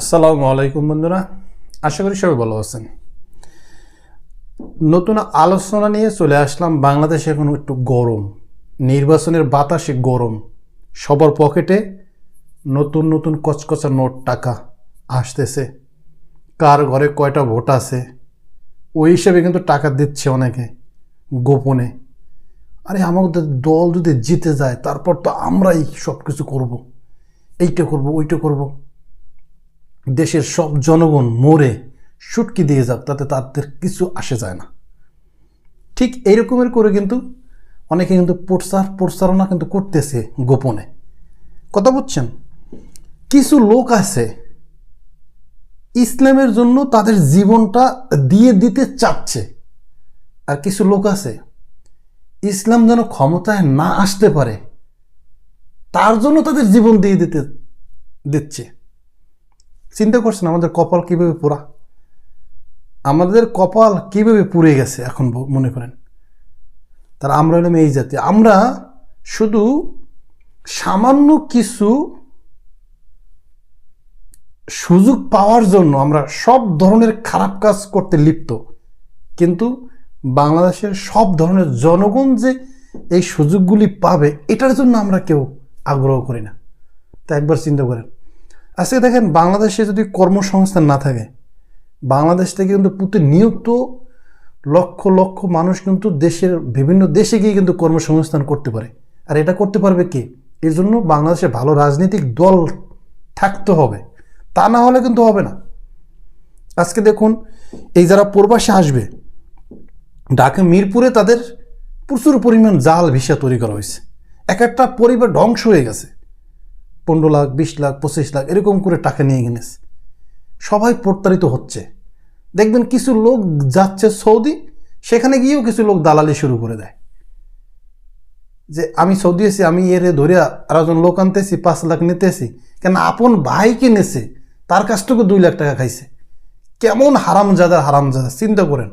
আসসালামু আলাইকুম বন্ধুরা, আশা করি সবাই ভালো আছেন। নতুন আলোচনা নিয়ে চলে আসলাম, বাংলাদেশে এখন একটু গরম, নির্বাচনের বাতাসে গরম, সবার পকেটে নতুন নতুন কচকচা নোট টাকা আসতেছে, কার ঘরে কয়টা ভোট আছে, ওই হিসেবে কিন্তু টাকা দিচ্ছে অনেকে গোপনে। আরে আমাদের দল যদি জিতে যায়, তারপর তো আমরাই সব কিছু করব, এইটা করব, ওইটা করব। দেশের সব জনগণ মরে সুটকি দিয়ে যাক, তাতে তাদের কিছু আসে যায় না। ঠিক এইরকমের করে কিন্তু অনেকে কিন্তু প্রচার প্রচারণা কিন্তু করতেছে গোপনে। কথা বুঝছেন? কিছু লোক আছে ইসলামের জন্য তাদের জীবনটা দিয়ে দিতে চাচ্ছে। আর কিছু লোক আছে ইসলাম যেন ক্ষমতায় না আসতে পারে, তার জন্য তাদের জীবন দিয়ে দিতে দিচ্ছে। চিন্তা করছেন আমাদের কপাল কীভাবে পোড়া? আমাদের কপাল কীভাবে পুড়ে গেছে এখন মনে করেন? তার আমরা হলাম এই জাতি। আমরা শুধু সামান্য কিছু সুযোগ পাওয়ার জন্য আমরা সব ধরনের খারাপ কাজ করতে লিপ্ত। কিন্তু বাংলাদেশের সব ধরনের জনগণ যে এই সুযোগগুলি পাবে, এটার জন্য আমরা কেউ আগ্রহ করি না। তা একবার চিন্তা করেন। আজকে দেখেন বাংলাদেশে যদি কর্মসংস্থান না থাকে, বাংলাদেশ থেকে কিন্তু প্রতিনিয়ত লক্ষ লক্ষ মানুষ কিন্তু দেশের বিভিন্ন দেশে গিয়ে কিন্তু কর্মসংস্থান করতে পারে। আর এটা করতে পারবে কে? এর জন্য বাংলাদেশে ভালো রাজনৈতিক দল থাকতে হবে। তা না হলে কিন্তু হবে না। আজকে দেখুন, এই যারা প্রবাসে আসবে, ঢাকা, মিরপুরে তাদের প্রচুর পরিমাণ জাল ভিসা তৈরি করা হয়েছে। এক একটা পরিবার ধ্বংস হয়ে গেছে। পনেরো লাখ, বিশ লাখ, পঁচিশ লাখ, এরকম করে টাকা নিয়ে গেছে সবাই প্রতারিত হচ্ছে। দেখবেন কিছু লোক যাচ্ছে সৌদি, সেখানে গিয়েও কিছু লোক দালালি শুরু করে দেয়। যে আমি সৌদি এসে আমি এর ধরে আর একজন লোক আনতেছি, পাঁচ লাখ নিতেছি। কেন আপন ভাইকে নেছে তার কাছ থেকে দুই লাখ টাকা খাইছে। কেমন হারামজাদা হারামজাদা, চিন্তা করেন।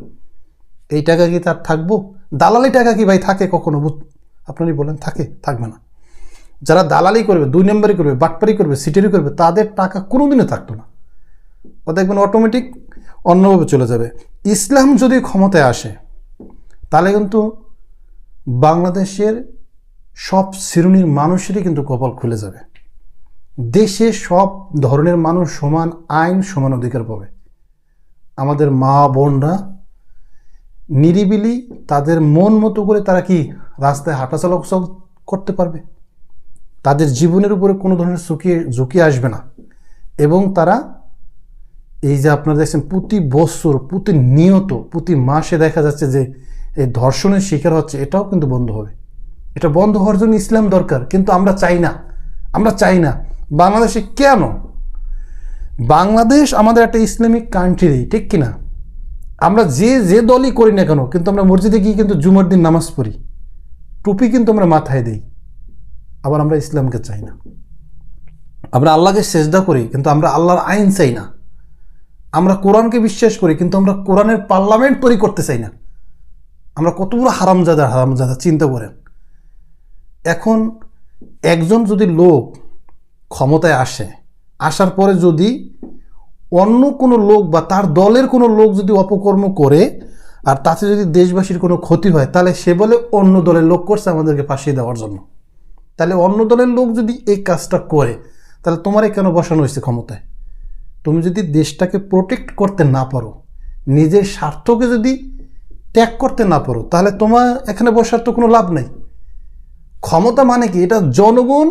এই টাকা কি তার থাকব? দালালি টাকা কি ভাই থাকে কখনো? আপনারই বলেন, থাকে, থাকবে না। যারা দালালি করবে, দুই নম্বরই করবে, বাটপারি করবে, সিটারি করবে, তাদের টাকা কোনো কোনোদিনও থাকতো না। ও দেখবেন অটোমেটিক অন্যভাবে চলে যাবে। ইসলাম যদি ক্ষমতায় আসে, তাহলে কিন্তু বাংলাদেশের সব শ্রেণির মানুষেরই কিন্তু কপাল খুলে যাবে। দেশে সব ধরনের মানুষ সমান আইন, সমান অধিকার পাবে। আমাদের মা বোনরা নিরিবিলি তাদের মন মতো করে তারা কি রাস্তায় হাঁটাচলা করতে পারবে? তাদের জীবনের উপরে কোনো ধরনের ঝুঁকি ঝুঁকি আসবে না। এবং তারা এই যে আপনারা দেখছেন প্রতি বছর, প্রতি নিয়ত, প্রতি মাসে দেখা যাচ্ছে যে এই ধর্ষণের শিকার হচ্ছে, এটাও কিন্তু বন্ধ হবে। এটা বন্ধ হওয়ার জন্য ইসলাম দরকার, কিন্তু আমরা চাই না। আমরা চাই না। বাংলাদেশে কেন? বাংলাদেশ আমাদের একটা ইসলামিক কান্ট্রি ঠিক কিনা? আমরা যে যে দলই করি না কেন, কিন্তু আমরা মসজিদে গিয়ে কিন্তু জুমার দিন নামাজ পড়ি। টুপি কিন্তু আমরা মাথায় দিই। আবার আমরা ইসলামকে চাই না। আমরা আল্লাহকে সেজদা করি, কিন্তু আমরা আল্লাহর আইন চাই না। আমরা কোরআনকে বিশ্বাস করি, কিন্তু আমরা কোরআনের পার্লামেন্ট তৈরি করতে চাই না। আমরা কত বড় হারামজাদা হারামজাদা, চিন্তা করেন। এখন একজন যদি লোক ক্ষমতায় আসে, আসার পরে যদি অন্য কোনো লোক বা তার দলের কোনো লোক যদি অপকর্ম করে, আর তাতে যদি দেশবাসীর কোনো ক্ষতি হয়, তাহলে সে বলে অন্য দলের লোক করছে আমাদেরকে ফাঁসিয়ে দেওয়ার জন্য। তাহলে অন্য দলের লোক যদি এই কাজটা করে, তাহলে তোমারে কেন বসানো হয়েছে ক্ষমতায়? তুমি যদি দেশটাকে প্রোটেক্ট করতে না পারো, নিজের স্বার্থকে যদি ত্যাগ করতে না পারো, তাহলে তোমার এখানে বসার তো কোনো লাভ নেই। ক্ষমতা মানে কি? এটা জনগণ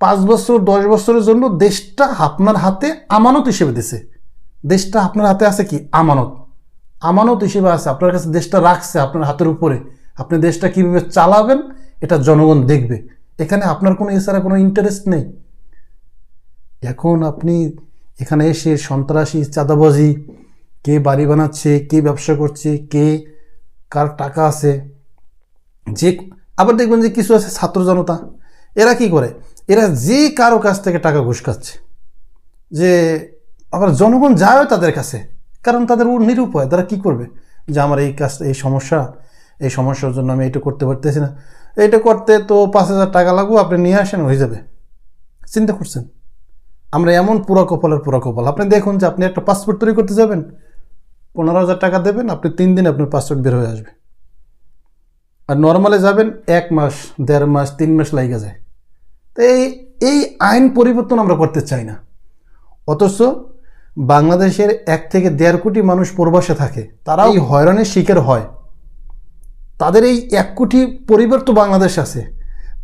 পাঁচ বছর, দশ বছরের জন্য দেশটা আপনার হাতে আমানত হিসেবে দিছে। দেশটা আপনার হাতে আছে কি? আমানত। আমানত হিসেবে আছে। আপনার কাছে দেশটা রাখছে আপনার হাতের উপরে। আপনি দেশটা কীভাবে চালাবেন? এটা জনগণ দেখবে। এখানে আপনার কোনো এছাড়া কোনো ইন্টারেস্ট নেই। এখন আপনি এখানে এসে সন্ত্রাসী, চাঁদাবাজি, কে বাড়ি বানাচ্ছে, কে ব্যবসা করছে, কে কার টাকা আছে, যে আবার দেখবেন যে কিছু আছে ছাত্র জনতা। এরা কি করে? এরা যে কারও কাছ থেকে টাকা ঘুষ খাচ্ছে। যে আবার জনগণ যায়ও তাদের কাছে, কারণ তাদের ও নিরুপায়। তারা কি করবে? যে আমার এই কাজ, এই সমস্যা, এই সমস্যার জন্য আমি এটা করতে পারতেছি না। এইটা করতে তো পাঁচ হাজার টাকা লাগবে আপনি নিয়ে আসেন হয়ে যাবে। চিন্তা করছেন? আমরা এমন পুরা কপালের পুরা কপাল। আপনি দেখুন যে আপনি একটা পাসপোর্ট তৈরি করতে যাবেন পনেরো হাজার টাকা দেবেন আপনি তিন দিন আপনার পাসপোর্ট বের হয়ে আসবে। আর নর্মালে যাবেন এক মাস দেড় মাস তিন মাস লাগে যায়। তো এই এই আইন পরিবর্তন আমরা করতে চাই না। অথচ বাংলাদেশের এক থেকে দেড় কোটি মানুষ প্রবাসে থাকে তারা এই হয়রানির শিকার হয়। তাদের এই এক কোটি পরিবার তো বাংলাদেশ আছে।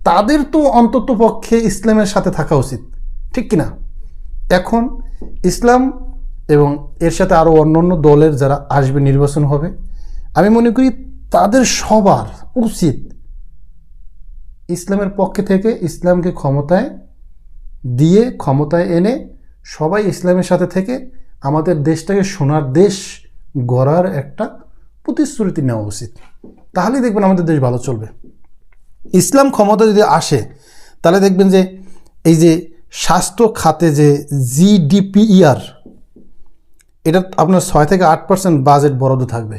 তাদের তো অন্তত পক্ষে ইসলামের সাথে থাকা উচিত। ঠিক কিনা এখন ইসলাম এবং এর সাথে আরও অন্য অন্য দলের যারা আসবে নির্বাচন হবে, আমি মনে করি তাদের সবার উচিত ইসলামের পক্ষে থেকে ইসলামকে ক্ষমতায় দিয়ে, ক্ষমতায় এনে সবাই ইসলামের সাথে থেকে আমাদের দেশটাকে সোনার দেশ গড়ার একটা প্রতিশ্রুতি নেওয়া উচিত। তাহলেই দেখবেন আমাদের দেশ ভালো চলবে। ইসলাম ক্ষমতা যদি আসে, তাহলে দেখবেন যে এই যে স্বাস্থ্য খাতে যে জিডিপিইআর, এটা আপনার ছয় থেকে আট পার্সেন্ট বাজেট বরাদ্দ থাকবে।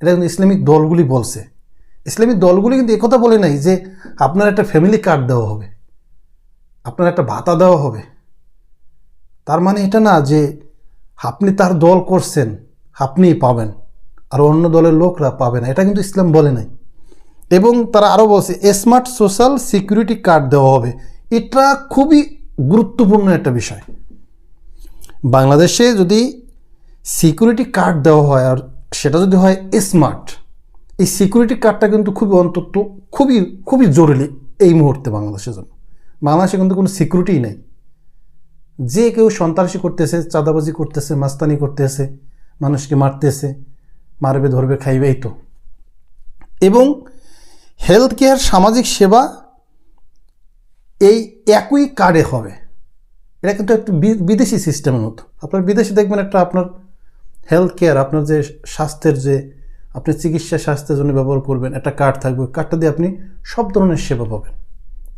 এটা কিন্তু ইসলামিক দলগুলি বলছে। ইসলামিক দলগুলি কিন্তু একথা বলে নাই যে আপনার একটা ফ্যামিলি কার্ড দেওয়া হবে, আপনার একটা ভাতা দেওয়া হবে। তার মানে এটা না যে আপনি তার দল করছেন, আপনিই পাবেন। আর অন্য দলের লোকরা পাবে না। এটা কিন্তু ইসলাম বলে নাই। এবং তারা আরও বলছে স্মার্ট সোশ্যাল সিকিউরিটি কার্ড দেওয়া হবে। এটা খুবই গুরুত্বপূর্ণ একটা বিষয়। বাংলাদেশে যদি সিকিউরিটি কার্ড দেওয়া হয়, আর সেটা যদি হয় স্মার্ট এই সিকিউরিটি কার্ডটা কিন্তু খুবই অন্তত, খুবই খুবই জরুরি এই মুহূর্তে বাংলাদেশের জন্য। বাংলাদেশে কিন্তু কোনো সিকিউরিটিই নেই। যে কেউ সন্ত্রাসী করতেছে, চাঁদাবাজি করতেছে, মাস্তানি করতেছে, মানুষকে মারতেছে মারবে, ধরবে, খাইবে, এই তো। এবং হেলথ কেয়ার সামাজিক সেবা এই একই কার্ডে হবে। এটা কিন্তু একটু বিদেশি সিস্টেমের মতো। আপনার বিদেশে দেখবেন একটা আপনার হেলথ কেয়ার আপনার যে স্বাস্থ্যের যে, আপনি চিকিৎসা স্বাস্থ্যের জন্য ব্যবহার করবেন, একটা কার্ড থাকবে কার্ডটা দিয়ে আপনি সব ধরনের সেবা পাবেন।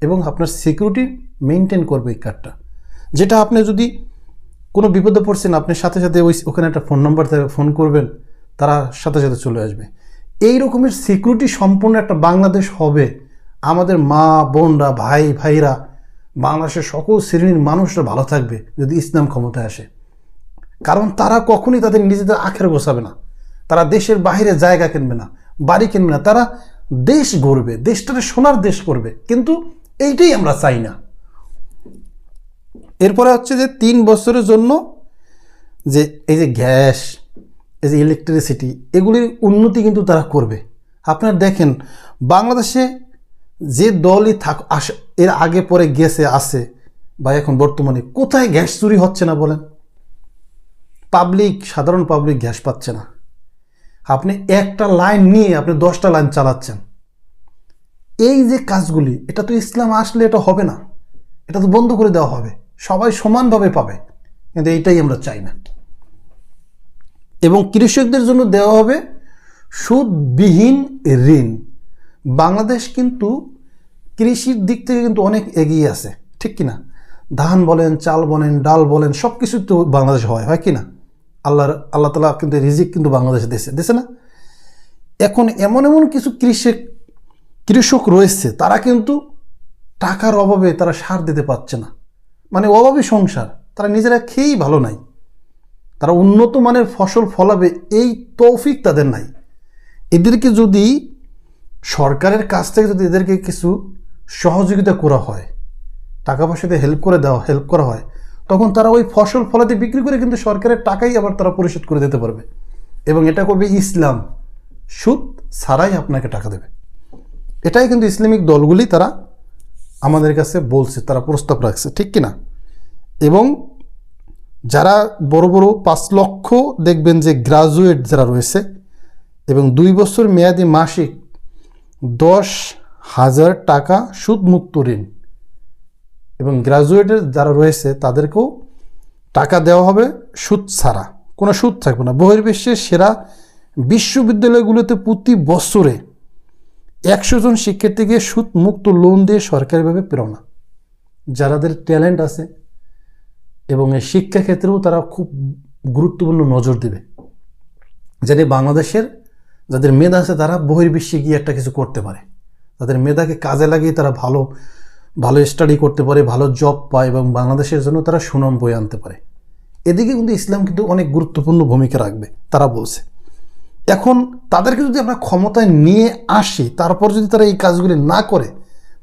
এবং আপনার সিকিউরিটি মেনটেন করবে এই কার্ডটা। যেটা আপনি যদি কোনো বিপদে পড়ছেন, আপনি সাথে সাথে ওই, ওখানে একটা ফোন নাম্বার থাকবে ফোন করবেন তারা সাথে সাথে চলে আসবে। এই রকমের সিকিউরিটি সম্পূর্ণ একটা বাংলাদেশ হবে। আমাদের মা, বোনরা, ভাই, ভাইরা, বাংলাদেশের সকল শ্রেণির মানুষরা ভালো থাকবে যদি ইসলাম ক্ষমতায় আসে। কারণ তারা কখনই তাদের নিজেদের আখের গোছাবে না। তারা দেশের বাইরে জায়গা কিনবে না, বাড়ি কিনবে না। তারা দেশ গড়বে, দেশটাকে সোনার দেশ করবে। কিন্তু এইটাই আমরা চাই না। এরপরে হচ্ছে যে তিন বছরের জন্য যে এই যে গ্যাস এই যে ইলেকট্রিসিটি এগুলির উন্নতি কিন্তু তারা করবে। আপনারা দেখেন, বাংলাদেশে যে দলই থাক, আস, এর আগে পরে গেছে, আছে, বা এখন বর্তমানে, কোথায় গ্যাস চুরি হচ্ছে না বলেন? পাবলিক সাধারণ পাবলিক গ্যাস পাচ্ছে না। আপনি একটা লাইন নিয়ে আপনি দশটা লাইন চালাচ্ছেন। এই যে কাজগুলি, এটা তো ইসলাম আসলে এটা হবে না। এটা তো বন্ধ করে দেওয়া হবে। সবাই সমানভাবে পাবে। কিন্তু এইটাই আমরা চাই না। এবং কৃষকদের জন্য দেওয়া হবে সুদবিহীন ঋণ। বাংলাদেশ কিন্তু কৃষির দিক থেকে কিন্তু অনেক এগিয়ে আছে, ঠিক কি না ধান বলেন, চাল বলেন, ডাল বলেন সব কিছু তো বাংলাদেশ হয় হয় কি না আল্লাহর, আল্লাহ তালা কিন্তু রিজিক কিন্তু বাংলাদেশে দেশে দেশে না? এখন এমন এমন কিছু কৃষক কৃষক রয়েছে, তারা কিন্তু টাকার অভাবে তারা সার দিতে পারছে না। মানে অভাবী সংসার, তারা নিজেরা খেয়েই ভালো নাই। তারা উন্নত মানের ফসল ফলাবে, এই তৌফিক তাদের নাই। এদেরকে যদি সরকারের কাছ থেকে যদি এদেরকে কিছু সহযোগিতা করা হয়, টাকা পয়সাতে হেল্প করে দেওয়া হেল্প করা হয়, তখন তারা ওই ফসল ফলাতে বিক্রি করে কিন্তু সরকারের টাকাই আবার তারা পরিশোধ করে দিতে পারবে। এবং এটা করবে ইসলাম। সুদ ছাড়াই আপনাকে টাকা দেবে। এটাই কিন্তু ইসলামিক দলগুলি তারা আমাদের কাছে বলছে, তারা প্রস্তাব রাখছে, ঠিক কিনা? এবং যারা বড় বড় পাঁচ লক্ষ দেখবেন যে গ্রাজুয়েট যারা রয়েছে, এবং দুই বছর মেয়াদি মাসিক দশ হাজার টাকা সুদমুক্ত ঋণ। এবং গ্রাজুয়েটের যারা রয়েছে, তাদেরকেও টাকা দেওয়া হবে সুদ ছাড়া। কোনো সুদ থাকবে না। বহির্বিশ্বের সেরা বিশ্ববিদ্যালয়গুলোতে প্রতি বছরে একশো জন শিক্ষার্থীকে সুদ মুক্ত লোন দিয়ে সরকারিভাবে প্রেরণা। যারাদের ট্যালেন্ট আছে এবং এই শিক্ষা ক্ষেত্রেও তারা খুব গুরুত্বপূর্ণ নজর দেবে। যাতে বাংলাদেশের যাদের মেধা আছে, তারা বহির্বিশ্বে গিয়ে একটা কিছু করতে পারে। তাদের মেধাকে কাজে লাগিয়ে তারা ভালো ভালো স্টাডি করতে পারে, ভালো জব পায় এবং বাংলাদেশের জন্য তারা সুনাম বয়ে আনতে পারে। এদিকে কিন্তু ইসলাম কিন্তু অনেক গুরুত্বপূর্ণ ভূমিকা রাখবে, তারা বলছে। এখন তাদেরকে যদি আমরা ক্ষমতায় নিয়ে আসি, তারপর যদি তারা এই কাজগুলি না করে,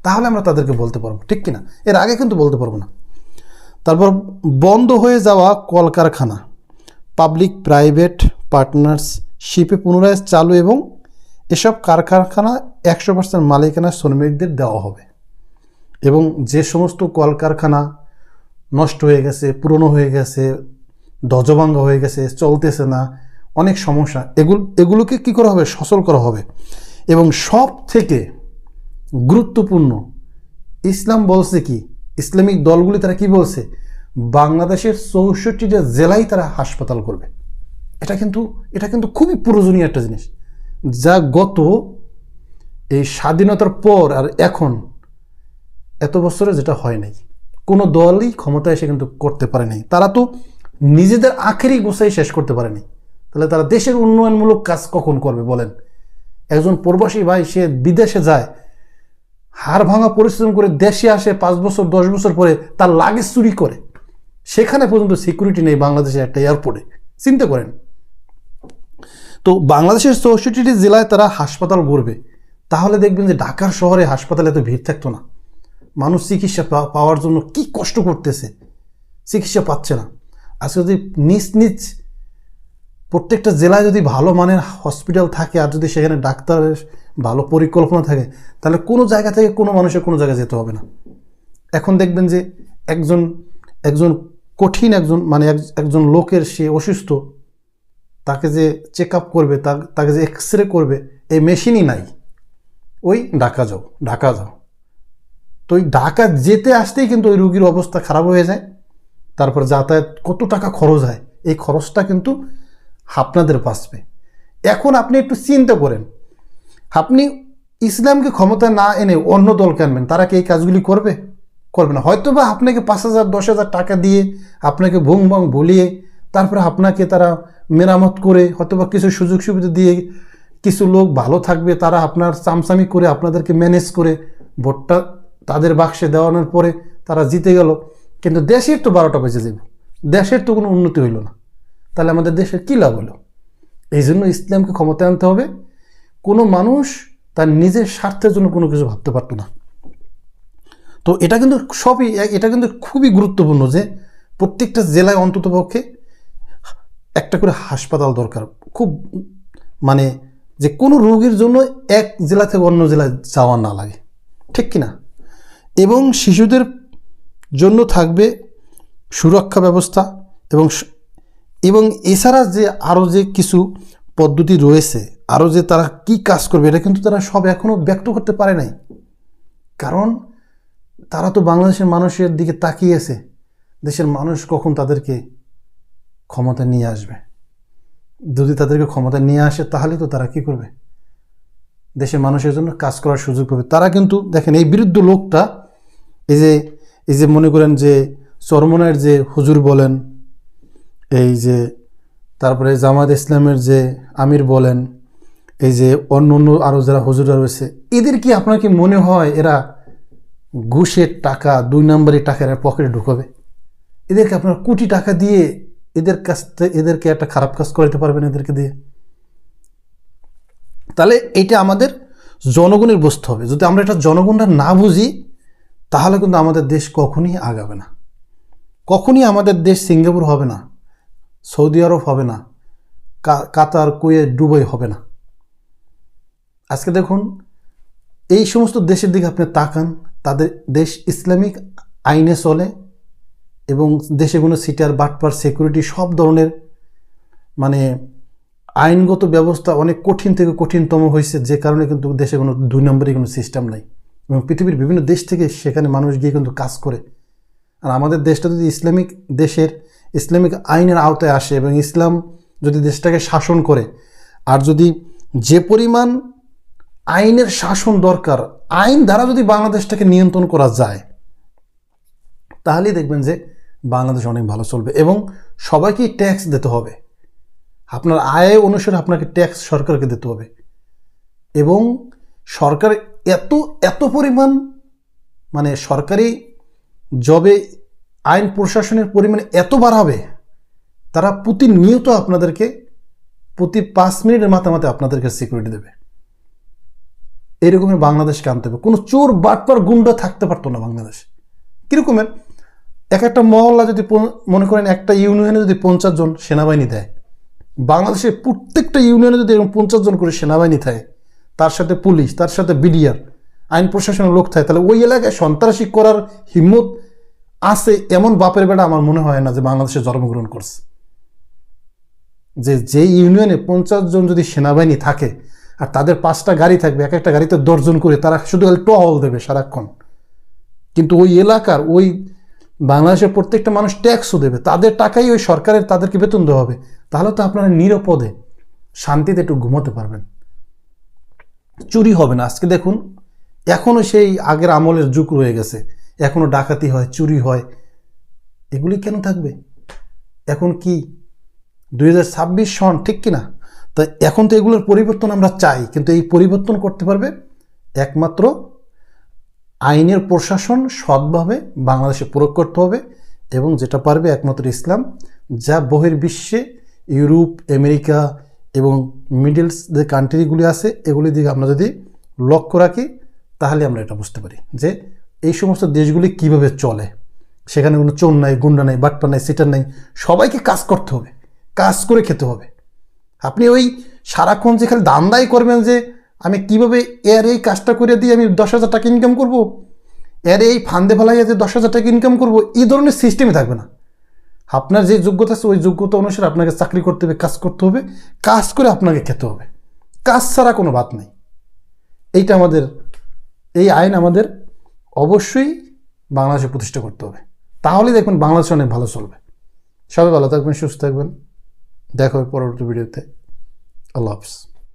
তাহলে আমরা তাদেরকে বলতে পারব, ঠিক কিনা? এর আগে কিন্তু বলতে পারব না। তারপর বন্ধ হয়ে যাওয়া কলকারখানা। পাবলিক, প্রাইভেট পার্টনারশিপে পুনরায় চালু এবং এসব কারখানা একশো পার্সেন্ট মালিকানা শ্রমিকদের দেওয়া হবে। এবং যে সমস্ত কলকারখানা নষ্ট হয়ে গেছে, পুরনো হয়ে গেছে দজভাঙ্গা হয়ে গেছে, চলতেছে না, অনেক সমস্যা, এগুলো, এগুলোকে কী করা হবে? সচল করা হবে। এবং সব থেকে গুরুত্বপূর্ণ, ইসলাম বলছে কি ইসলামিক দলগুলি তারা কি বলছে? বাংলাদেশের চৌষট্টিটা জেলায় তারা হাসপাতাল করবে। এটা কিন্তু এটা কিন্তু খুবই প্রয়োজনীয় একটা জিনিস। যা গত এই স্বাধীনতার পর আর এখন এত বছরে যেটা হয় নাই। কোনো দলই ক্ষমতা এসে কিন্তু করতে পারে নাই। তারা তো নিজেদের আখেরই গোছাই শেষ করতে পারেনি তাহলে তারা দেশের উন্নয়নমূলক কাজ কখন করবে বলেন? একজন প্রবাসী ভাই সে বিদেশে যায় হাড় ভাঙা পরিশ্রম করে দেশে আসে পাঁচ বছর, দশ বছর পরে তার লাগেজ চুরি করে। সেখানে পর্যন্ত সিকিউরিটি নেই বাংলাদেশের একটা এয়ারপোর্টে চিন্তা করেন। তো বাংলাদেশের চৌষট্টিটি জেলায় তারা হাসপাতাল গড়বে। তাহলে দেখবেন যে ঢাকার শহরে হাসপাতালে এত ভিড় থাকতো না। মানুষ চিকিৎসা পাওয়ার জন্য কি কষ্ট করতেছে। চিকিৎসা পাচ্ছে না। আজকে যদি নিজ নিজ প্রত্যেকটা জেলায় যদি ভালো মানের হসপিটাল থাকে আর যদি সেখানে ডাক্তারের ভালো পরিকল্পনা থাকে, তাহলে কোনো জায়গা থেকে কোনো মানুষের কোনো জায়গায় যেতে হবে না। এখন দেখবেন যে একজন একজন কঠিন একজন মানে এক- একজন লোকের সে অসুস্থ, তাকে যে চেক আপ করবে তাকে যে এক্স রে করবে, এই মেশিনই নাই। ওই ঢাকা যাও ঢাকা যাও। তো ওই ঢাকা যেতে আসতেই কিন্তু ওই রুগীর অবস্থা খারাপ হয়ে যায়, তারপর যাতায়াত কত টাকা খরচ হয়, এই খরচটা কিন্তু আপনাদের বাঁচবে। এখন আপনি একটু চিন্তা করেন আপনি ইসলামকে ক্ষমতা না এনে অন্য দলকে আনবেন তারা কি এই কাজগুলি করবে? করবে না। হয়তো বা আপনাকে পাঁচ হাজার, দশ হাজার টাকা দিয়ে আপনাকে ভুং ভাং বলিয়ে তারপরে আপনাকে তারা মেরামত করে হয়তো বা কিছু সুযোগ সুবিধা দিয়ে কিছু লোক ভালো থাকবে, তারা আপনার চামচামি করে আপনাদেরকে ম্যানেজ করে ভোটটা তাদের বাক্সে দেওয়ানোর পরে তারা জিতে গেল। কিন্তু দেশের তো বারোটা বেজে যাব দেশের তো কোনো উন্নতি হইল না। তাহলে আমাদের দেশের কী লাভ হলো? এই জন্য ইসলামকে ক্ষমতায় আনতে হবে। কোনো মানুষ তার নিজের স্বার্থের জন্য কোনো কিছু ভাবতে পারতো না। তো এটা কিন্তু সবই, এটা কিন্তু খুবই গুরুত্বপূর্ণ যে প্রত্যেকটা জেলায় অন্ততপক্ষে একটা করে হাসপাতাল দরকার। খুব মানে যে কোনো রোগীর জন্য এক জেলা থেকে অন্য জেলায় যাওয়া না লাগে। ঠিক কি না? এবং শিশুদের জন্য থাকবে সুরক্ষা ব্যবস্থা এবং এবং এছাড়া যে আরও যে কিছু পদ্ধতি রয়েছে আরও যে তারা কি কাজ করবে, এটা কিন্তু তারা সব এখনও ব্যক্ত করতে পারে নাই। কারণ তারা তো বাংলাদেশের মানুষের দিকে তাকিয়েছে দেশের মানুষ কখন তাদেরকে ক্ষমতা নিয়ে আসবে? যদি তাদেরকে ক্ষমতা নিয়ে আসে, তাহলে তো তারা কি করবে? দেশের মানুষের জন্য কাজ করার সুযোগ পাবে। তারা কিন্তু দেখেন, এই বিরুদ্ধ লোকটা, এই যে এই যে মনে করেন যে চরমনের যে হুজুর বলেন, এই যে তারপরে জামাত ইসলামের যে আমির বলেন এই যে অন্য অন্য আরও যারা হুজুরা রয়েছে, এদের কি আপনার কি মনে হয় এরা ঘুষের টাকা, দুই নম্বরের টাকা এরা পকেটে ঢুকাবে? এদেরকে আপনার কোটি টাকা দিয়ে এদের কাছ থেকে এদেরকে একটা খারাপ কাজ করাতে পারবেন এদেরকে দিয়ে? তাহলে এটা আমাদের জনগণের বুঝতে হবে। যদি আমরা এটা জনগণরা না বুঝি, তাহলে কিন্তু আমাদের দেশ কখনই আগাবে না। কখনই আমাদের দেশ সিঙ্গাপুর হবে না, সৌদি আরব হবে না কাতার, কুয়েত, দুবাই হবে না। আজকে দেখুন, এই সমস্ত দেশের দিকে আপনি তাকান, তাদের দেশ ইসলামিক আইনে চলে এবং দেশে কোনো সিটার বাটপার সিকিউরিটি সব ধরনের মানে আইনগত ব্যবস্থা অনেক কঠিন থেকে কঠিনতম হয়েছে, যে কারণে কিন্তু দেশে কোনো দুই নম্বরের কোনো সিস্টেম নাই। এবং পৃথিবীর বিভিন্ন দেশ থেকে সেখানে মানুষ গিয়ে কিন্তু কাজ করে। আর আমাদের দেশটা যদি ইসলামিক দেশের, ইসলামিক আইনের আওতায় আসে এবং ইসলাম যদি দেশটাকে শাসন করে, আর যদি যে পরিমাণ আইনের শাসন দরকার। আইন দ্বারা যদি বাংলাদেশটাকে নিয়ন্ত্রণ করা যায়, তাহলেই দেখবেন যে বাংলাদেশ অনেক ভালো চলবে এবং সবাইকেই ট্যাক্স দিতে হবে। আপনার আয় অনুসারে আপনাকে ট্যাক্স সরকারকে দিতে হবে। এবং সরকার এত এত পরিমাণ মানে সরকারি জবে আইন প্রশাসনের পরিমাণ এত বাড়াবে, তারা প্রতিনিয়ত আপনাদেরকে প্রতি পাঁচ মিনিটের মাথা মাথায় আপনাদেরকে সিকিউরিটি দেবে। এরকমের বাংলাদেশকে আনতে হবে। কোনো চোর, বাটপার, গুন্ডা থাকতে পারতো না বাংলাদেশে। কীরকমের? এক একটা মহল্লা যদি মনে করেন একটা ইউনিয়নে যদি পঞ্চাশ জন সেনাবাহিনী দেয়, বাংলাদেশের প্রত্যেকটা ইউনিয়নে যদি এরকম পঞ্চাশ জন করে সেনাবাহিনী থাকে, তার সাথে পুলিশ, তার সাথে বিডিআর, আইন প্রশাসনের লোক থাকে, তাহলে ওই এলাকায় সন্ত্রাসী করার হিম্মত আছে এমন বাপের বেটা আমার মনে হয় না যে বাংলাদেশে জন্মগ্রহণ করছে। যে যে ইউনিয়নে পঞ্চাশ জন যদি সেনাবাহিনী থাকে আর তাদের পাঁচটা গাড়ি থাকবে, এক একটা গাড়িতে দশজন করে, তারা শুধু খালি টহল দেবে সারাক্ষণ। কিন্তু ওই এলাকার, ওই বাংলাদেশের প্রত্যেকটা মানুষ ট্যাক্সও দেবে। তাদের টাকাই ওই সরকারের, তাদেরকে বেতন দেওয়া হবে। তাহলে তো আপনারা নিরাপদে, শান্তিতে একটু ঘুমোতে পারবেন। চুরি হবে না। আজকে দেখুন এখনও সেই আগের আমলের যুগ রয়ে গেছে। এখনও ডাকাতি হয়, চুরি হয়। এগুলি কেন থাকবে? এখন কি দুই হাজার ছাব্বিশ সন ঠিক কিনা? তা এখন তো এগুলোর পরিবর্তন আমরা চাই, কিন্তু এই পরিবর্তন করতে পারবে একমাত্র আইনের প্রশাসন সৎভাবে বাংলাদেশে প্রয়োগ করতে হবে এবং যেটা পারবে একমাত্র ইসলাম, যা বহির্বিশ্বে ইউরোপ, আমেরিকা এবং মিডলস যে কান্ট্রিগুলি আছে, এগুলি দিকে আমরা যদি লক্ষ্য রাখি, তাহলে আমরা এটা বুঝতে পারি যে এই সমস্ত দেশগুলি কীভাবে চলে। সেখানে কোনো চোর নাই, গুন্ডা নাই বাটপা নাই, সিটার নাই, সবাইকে কাজ করতে হবে, কাজ করে খেতে হবে। আপনি ওই সারাক্ষণ যে খালি দান্দাই করবেন যে আমি কীভাবে এর এই কাজটা করে দিয়ে আমি দশ হাজার টাকা ইনকাম করব? এর এই ফান্দে ফেলাইয়া যে দশ হাজার টাকা ইনকাম করব, এই ধরনের সিস্টেমই থাকবে না। আপনার যে যোগ্যতা আছে, ওই যোগ্যতা অনুসারে আপনাকে চাকরি করতে হবে, কাজ করতে হবে, কাজ করে আপনাকে খেতে হবে। কাজ ছাড়া কোনো বাদ নেই। এইটা আমাদের, এই আইন আমাদের অবশ্যই বাংলাদেশে প্রতিষ্ঠা করতে হবে। তাহলে দেখবেন বাংলাদেশ অনেক ভালো চলবে। সবাই ভালো থাকবেন, সুস্থ থাকবেন। দেখা পরবর্তী ভিডিওতে। আল্লাহ হাফিজ।